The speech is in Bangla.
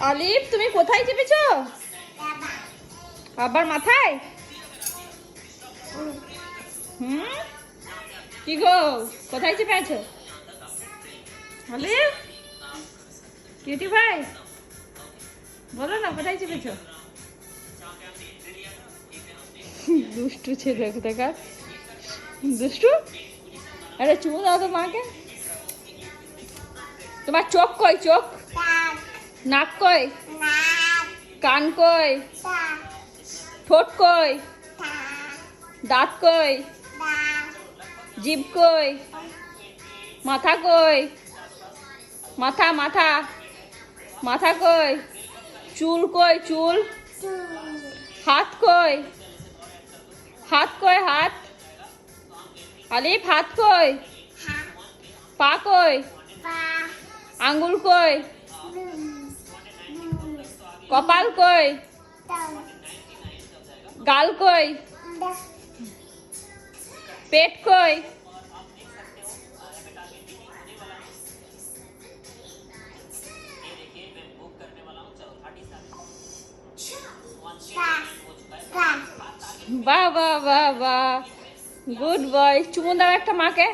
অলিভ তুমি কোথায় চেপেছো? আবার মাথায়? হুম? কি গো? কোথায় চেপে আছো? অলিভ কিউটি ভাই? বলো না কোথায় চেপেছো? দুষ্টু ছেলে কোথাকার? দুষ্টু? আরে চুমু দাও তো মাকে। তোমার চোখ কই চোখ? নাক কই কান কই ঠোঁট কই দাঁত কই জিভ কই মাথা কই মাথা মাথা। মাথা কই চুল কই চুল? হাত কই হাত কই হাত? আলিফ, হাত কই পা কই আঙ্গুল কই কপাল কই গাল কই পেট কই বাহ বাহ বাহ বাহ গুড বয় চুমু দাও একটা মাকে